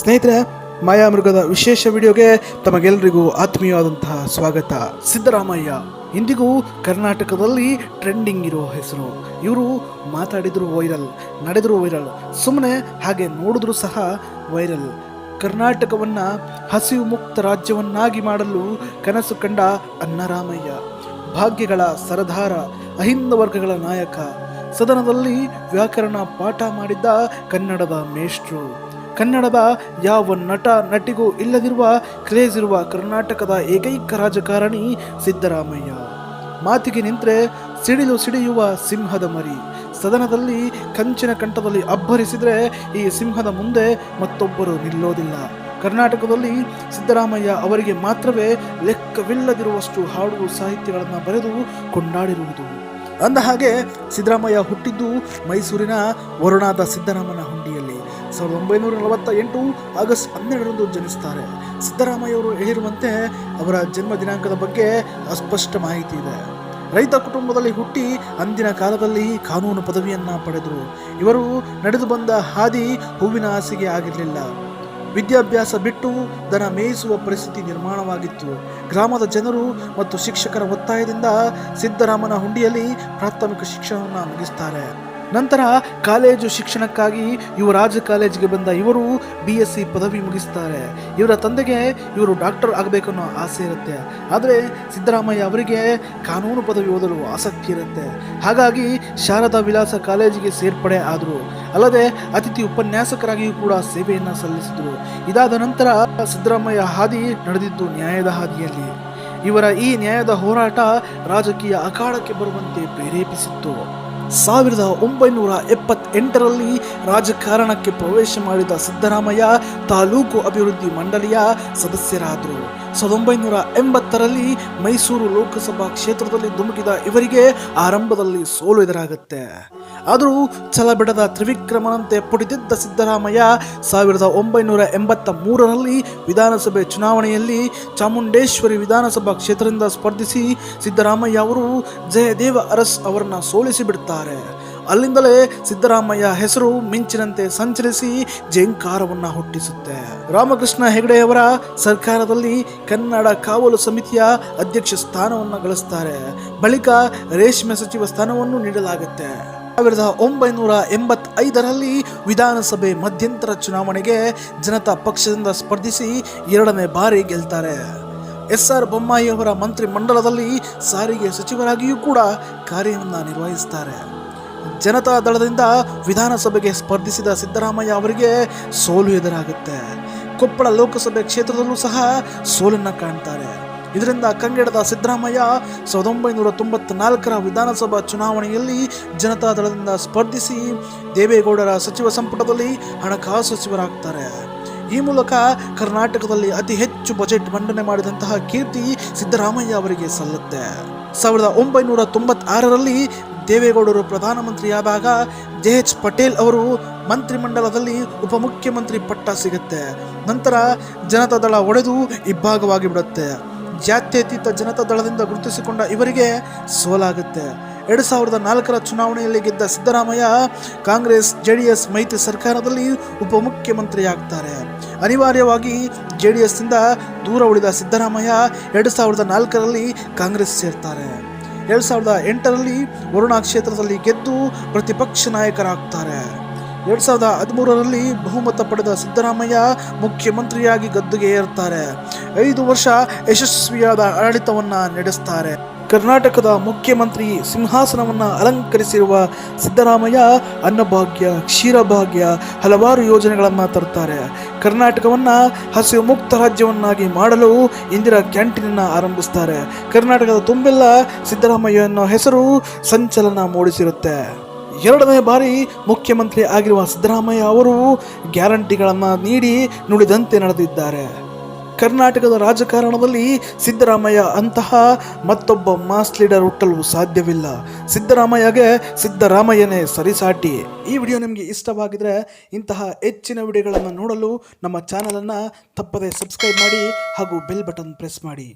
ಸ್ನೇಹಿತರೆ, ಮಾಯಾಮೃಗದ ವಿಶೇಷ ವಿಡಿಯೋಗೆ ತಮಗೆಲ್ಲರಿಗೂ ಆತ್ಮೀಯವಾದಂತಹ ಸ್ವಾಗತ. ಸಿದ್ದರಾಮಯ್ಯ, ಇಂದಿಗೂ ಕರ್ನಾಟಕದಲ್ಲಿ ಟ್ರೆಂಡಿಂಗ್ ಇರೋ ಹೆಸರು. ಇವರು ಮಾತಾಡಿದ್ರು ವೈರಲ್ ನಡೆದ್ರು ವೈರಲ್ ಸುಮ್ಮನೆ ಹಾಗೆ ನೋಡಿದ್ರು ಸಹ ವೈರಲ್ ಕರ್ನಾಟಕವನ್ನ ಹಸಿವು ಮುಕ್ತ ರಾಜ್ಯವನ್ನಾಗಿ ಮಾಡಲು ಕನಸು ಕಂಡ ಅನ್ನರಾಮಯ್ಯ ಭಾಗ್ಯಗಳ ಸರದಾರ, ಅಹಿಂದ ವರ್ಗಗಳ ನಾಯಕ ಸದನದಲ್ಲಿ ವ್ಯಾಕರಣ ಪಾಠ ಮಾಡಿದ್ದ ಕನ್ನಡದ ಮೇಷ್ಟ್ರು. ಕನ್ನಡದ ಯಾವ ನಟ, ನಟಿಗೂ ಇಲ್ಲದಿರುವ ಕ್ರೇಜ್ ಇರುವ ಕರ್ನಾಟಕದ ಏಕೈಕ ರಾಜಕಾರಣಿ ಸಿದ್ದರಾಮಯ್ಯ. ಮಾತಿಗೆ ನಿಂತರೆ ಸಿಡಿಲು ಸಿಡಿಯುವ ಸಿಂಹದ ಮರಿ. ಸದನದಲ್ಲಿ ಕಂಚಿನ ಕಂಠದಲ್ಲಿ ಅಬ್ಬರಿಸಿದರೆ ಈ ಸಿಂಹದ ಮುಂದೆ ಮತ್ತೊಬ್ಬರು ನಿಲ್ಲೋದಿಲ್ಲ. ಕರ್ನಾಟಕದಲ್ಲಿ ಸಿದ್ದರಾಮಯ್ಯ ಅವರಿಗೆ ಮಾತ್ರವೇ ಲೆಕ್ಕವಿಲ್ಲದಿರುವಷ್ಟು ಹಾಡು ಸಾಹಿತ್ಯಗಳನ್ನು ಬರೆದು ಕೊಂಡಾಡಿರುವುದು. ಅಂದ ಹಾಗೆ ಸಿದ್ದರಾಮಯ್ಯ ಹುಟ್ಟಿದ್ದು ಮೈಸೂರಿನ ವರುಣಾದ ಸಿದ್ದರಾಮನ ಹುಂಡಿಯಲ್ಲಿ. ಸಾವಿರದ ಒಂಬೈನೂರ ನಲವತ್ತ ಎಂಟು ಆಗಸ್ಟ್ ಹನ್ನೆರಡರಂದು ಜನಿಸ್ತಾರೆ. ಸಿದ್ದರಾಮಯ್ಯವರು ಹೇಳಿರುವಂತೆ ಅವರ ಜನ್ಮ ದಿನಾಂಕದ ಬಗ್ಗೆ ಅಸ್ಪಷ್ಟ ಮಾಹಿತಿ ಇದೆ. ರೈತ ಕುಟುಂಬದಲ್ಲಿ ಹುಟ್ಟಿ ಅಂದಿನ ಕಾಲದಲ್ಲಿ ಕಾನೂನು ಪದವಿಯನ್ನ ಪಡೆದರು. ಇವರು ನಡೆದು ಬಂದ ಹಾದಿ ಹೂವಿನ ಹಾಸಿಗೆ ಆಗಿರಲಿಲ್ಲ. ವಿದ್ಯಾಭ್ಯಾಸ ಬಿಟ್ಟು ದನ ಮೇಯಿಸುವ ಪರಿಸ್ಥಿತಿ ನಿರ್ಮಾಣವಾಗಿತ್ತು. ಗ್ರಾಮದ ಜನರು ಮತ್ತು ಶಿಕ್ಷಕರ ಒತ್ತಾಯದಿಂದ ಸಿದ್ದರಾಮನ ಹುಂಡಿಯಲ್ಲಿ ಪ್ರಾಥಮಿಕ ಶಿಕ್ಷಣವನ್ನು ಮುಗಿಸ್ತಾರೆ. ನಂತರ ಕಾಲೇಜು ಶಿಕ್ಷಣಕ್ಕಾಗಿ ಯುವರಾಜ ಕಾಲೇಜಿಗೆ ಬಂದ ಇವರು ಬಿ ಎಸ್ ಸಿ ಪದವಿ ಮುಗಿಸ್ತಾರೆ. ಇವರ ತಂದೆಗೆ ಇವರು ಡಾಕ್ಟರ್ ಆಗಬೇಕನ್ನೋ ಆಸೆ ಇರುತ್ತೆ. ಆದರೆ ಸಿದ್ದರಾಮಯ್ಯ ಅವರಿಗೆ ಕಾನೂನು ಪದವಿ ಓದಲು ಆಸಕ್ತಿ ಇರುತ್ತೆ. ಹಾಗಾಗಿ ಶಾರದಾ ವಿಲಾಸ ಕಾಲೇಜಿಗೆ ಸೇರ್ಪಡೆ ಆದರು. ಅಲ್ಲದೆ ಅತಿಥಿ ಉಪನ್ಯಾಸಕರಾಗಿಯೂ ಕೂಡ ಸೇವೆಯನ್ನು ಸಲ್ಲಿಸಿದರು. ಇದಾದ ನಂತರ ಸಿದ್ದರಾಮಯ್ಯ ಹಾದಿ ನಡೆದಿದ್ದು ನ್ಯಾಯದ ಹಾದಿಯಲ್ಲಿ. ಇವರ ಈ ನ್ಯಾಯದ ಹೋರಾಟ ರಾಜಕೀಯ ಅಖಾಡಕ್ಕೆ ಬರುವಂತೆ ಪ್ರೇರೇಪಿಸಿತ್ತು. ಸಾವಿರದ ಒಂಬೈನೂರ ಎಪ್ಪತ್ತೆಂಟರಲ್ಲಿ ರಾಜಕಾರಣಕ್ಕೆ ಪ್ರವೇಶ ಮಾಡಿದ ಸಿದ್ದರಾಮಯ್ಯ ತಾಲೂಕು ಅಭಿವೃದ್ಧಿ ಮಂಡಳಿಯ ಸದಸ್ಯರಾದರು. ಸಾವಿರದ ಒಂಬೈನೂರ ಎಂಬತ್ತರಲ್ಲಿ ಮೈಸೂರು ಲೋಕಸಭಾ ಕ್ಷೇತ್ರದಲ್ಲಿ ಧುಮುಕಿದ ಇವರಿಗೆ ಆರಂಭದಲ್ಲಿ ಸೋಲು ಎದುರಾಗುತ್ತೆ. ಆದರೂ ಛಲ ಬಿಡದ ತ್ರಿವಿಕ್ರಮನಂತೆ ಪುಟಿದಿದ್ದ ಸಿದ್ದರಾಮಯ್ಯ ಸಾವಿರದ ಒಂಬೈನೂರ ಎಂಬತ್ತ ಮೂರರಲ್ಲಿ ವಿಧಾನಸಭೆ ಚುನಾವಣೆಯಲ್ಲಿ ಚಾಮುಂಡೇಶ್ವರಿ ವಿಧಾನಸಭಾ ಕ್ಷೇತ್ರದಿಂದ ಸ್ಪರ್ಧಿಸಿ ಸಿದ್ದರಾಮಯ್ಯ ಅವರು ಜಯದೇವ ಅರಸ್ ಅವರನ್ನು ಸೋಲಿಸಿ ಬಿಡುತ್ತಾರೆ ಅಲ್ಲಿಂದಲೇ ಸಿದ್ದರಾಮಯ್ಯ ಹೆಸರು ಮಿಂಚಿನಂತೆ ಸಂಚರಿಸಿ ಜಯಂಕಾರವನ್ನ ಹುಟ್ಟಿಸುತ್ತೆ. ರಾಮಕೃಷ್ಣ ಹೆಗಡೆಯವರ ಸರ್ಕಾರದಲ್ಲಿ ಕನ್ನಡ ಕಾವಲು ಸಮಿತಿಯ ಅಧ್ಯಕ್ಷ ಸ್ಥಾನವನ್ನು ಗಳಿಸ್ತಾರೆ. ಬಳಿಕ ರೇಷ್ಮೆ ಸಚಿವ ಸ್ಥಾನವನ್ನು ನೀಡಲಾಗುತ್ತೆ. ಸಾವಿರದ ಒಂಬೈನೂರ ಎಂಬತ್ತೈದರಲ್ಲಿ ವಿಧಾನಸಭೆ ಮಧ್ಯಂತರ ಚುನಾವಣೆಗೆ ಜನತಾ ಪಕ್ಷದಿಂದ ಸ್ಪರ್ಧಿಸಿ ಎರಡನೇ ಬಾರಿ ಗೆಲ್ತಾರೆ. ಎಸ್ ಆರ್ ಬೊಮ್ಮಾಯಿ ಅವರ ಮಂತ್ರಿ ಮಂಡಲದಲ್ಲಿ ಸಾರಿಗೆ ಸಚಿವರಾಗಿಯೂ ಕೂಡ ಕಾರ್ಯವನ್ನು ನಿರ್ವಹಿಸ್ತಾರೆ. ಜನತಾ ದಳದಿಂದ ವಿಧಾನಸಭೆಗೆ ಸ್ಪರ್ಧಿಸಿದ ಸಿದ್ದರಾಮಯ್ಯ ಅವರಿಗೆ ಸೋಲು ಎದುರಾಗುತ್ತೆ. ಕೊಪ್ಪಳ ಲೋಕಸಭೆ ಕ್ಷೇತ್ರದಲ್ಲೂ ಸಹ ಸೋಲನ್ನು ಕಾಣ್ತಾರೆ. ಇದರಿಂದ ಕಂಗೆಡದ ಸಿದ್ದರಾಮಯ್ಯ ಸಾವಿರದ ಒಂಬೈನೂರ ತೊಂಬತ್ನಾಲ್ಕರ ವಿಧಾನಸಭಾ ಚುನಾವಣೆಯಲ್ಲಿ ಜನತಾ ದಳದಿಂದ ಸ್ಪರ್ಧಿಸಿ ದೇವೇಗೌಡರ ಸಚಿವ ಸಂಪುಟದಲ್ಲಿ ಹಣಕಾಸು ಸಚಿವರಾಗ್ತಾರೆ. ಈ ಮೂಲಕ ಕರ್ನಾಟಕದಲ್ಲಿ ಅತಿ ಹೆಚ್ಚು ಬಜೆಟ್ ಮಂಡನೆ ಮಾಡಿದಂತಹ ಕೀರ್ತಿ ಸಿದ್ದರಾಮಯ್ಯ ಅವರಿಗೆ ಸಲ್ಲುತ್ತೆ. ಸಾವಿರದ ಒಂಬೈನೂರ ತೊಂಬತ್ತಾರರಲ್ಲಿ ದೇವೇಗೌಡರು ಪ್ರಧಾನಮಂತ್ರಿಯಾದಾಗ ಜೆ ಎಚ್ ಪಟೇಲ್ ಅವರು ಮಂತ್ರಿಮಂಡಲದಲ್ಲಿ ಉಪಮುಖ್ಯಮಂತ್ರಿ ಪಟ್ಟ ಸಿಗುತ್ತೆ. ನಂತರ ಜನತಾ ದಳ ಒಡೆದು ಇಬ್ಬಾಗವಾಗಿ ಬಿಡುತ್ತೆ. ಜಾತ್ಯತೀತ ಜನತಾ ದಳದಿಂದ ಗುರುತಿಸಿಕೊಂಡ ಇವರಿಗೆ ಸೋಲಾಗುತ್ತೆ. ಎರಡು ಸಾವಿರದ ನಾಲ್ಕರ ಚುನಾವಣೆಯಲ್ಲಿ ಗೆದ್ದ Siddaramaiah Congress J D S ಮೈತ್ರಿ ಸರ್ಕಾರದಲ್ಲಿ ಉಪಮುಖ್ಯಮಂತ್ರಿ ಆಗ್ತಾರೆ ಅನಿವಾರ್ಯವಾಗಿ ಜೆ ಡಿ ಎಸ್ನಿಂದ ದೂರ ಉಳಿದ ಸಿದ್ದರಾಮಯ್ಯ ಎರಡು ಸಾವಿರದ ನಾಲ್ಕರಲ್ಲಿ ಕಾಂಗ್ರೆಸ್ ಸೇರ್ತಾರೆ. ಎರಡು ಸಾವಿರದ ಎಂಟರಲ್ಲಿ ವರುಣಾ ಕ್ಷೇತ್ರದಲ್ಲಿ ಗೆದ್ದು ಪ್ರತಿಪಕ್ಷ ನಾಯಕರಾಗ್ತಾರೆ. ಎರಡು ಸಾವಿರದ ಹದಿಮೂರರಲ್ಲಿ ಬಹುಮತ ಪಡೆದ ಸಿದ್ದರಾಮಯ್ಯ ಮುಖ್ಯಮಂತ್ರಿಯಾಗಿ ಗದ್ದುಗೆ ಏರ್ತಾರೆ. ಐದು ವರ್ಷ ಯಶಸ್ವಿಯಾದ ಆಡಳಿತವನ್ನ ನಡೆಸ್ತಾರೆ. ಕರ್ನಾಟಕದ ಮುಖ್ಯಮಂತ್ರಿ ಸಿಂಹಾಸನವನ್ನು ಅಲಂಕರಿಸಿರುವ ಸಿದ್ದರಾಮಯ್ಯ ಅನ್ನಭಾಗ್ಯ, ಕ್ಷೀರಭಾಗ್ಯ ಹಲವಾರು ಯೋಜನೆಗಳನ್ನು ತರ್ತಾರೆ. ಕರ್ನಾಟಕವನ್ನು ಹಸಿವು ಮುಕ್ತ ರಾಜ್ಯವನ್ನಾಗಿ ಮಾಡಲು ಇಂದಿರಾ ಕ್ಯಾಂಟೀನನ್ನು ಆರಂಭಿಸ್ತಾರೆ. ಕರ್ನಾಟಕದ ತುಂಬೆಲ್ಲ ಸಿದ್ದರಾಮಯ್ಯ ಅನ್ನೋ ಹೆಸರು ಸಂಚಲನ ಮೂಡಿಸಿರುತ್ತೆ. ಎರಡನೇ ಬಾರಿ ಮುಖ್ಯಮಂತ್ರಿ ಆಗಿರುವ ಸಿದ್ದರಾಮಯ್ಯ ಅವರು ಗ್ಯಾರಂಟಿಗಳನ್ನು ನೀಡಿ ನುಡಿದಂತೆ ನಡೆದಿದ್ದಾರೆ. ಕರ್ನಾಟಕದ ರಾಜಕಾರಣದಲ್ಲಿ ಸಿದ್ದರಾಮಯ್ಯ ಅಂತಹ ಮತ್ತೊಬ್ಬ ಮಾಸ್ ಲೀಡರ್ ಹುಟ್ಟಲು ಸಾಧ್ಯವಿಲ್ಲ. ಸಿದ್ದರಾಮಯ್ಯಗೆ ಸಿದ್ದರಾಮಯ್ಯನೇ ಸರಿಸಾಟಿ. ಈ ವಿಡಿಯೋ ನಿಮಗೆ ಇಷ್ಟವಾಗಿದ್ರೆ ಇಂತಹ ಹೆಚ್ಚಿನ ವಿಡಿಯೋಗಳನ್ನು ನೋಡಲು ನಮ್ಮ ಚಾನಲನ್ನು ತಪ್ಪದೆ ಸಬ್ಸ್ಕ್ರೈಬ್ ಮಾಡಿ ಹಾಗೂ ಬೆಲ್ ಬಟನ್ ಪ್ರೆಸ್ ಮಾಡಿ.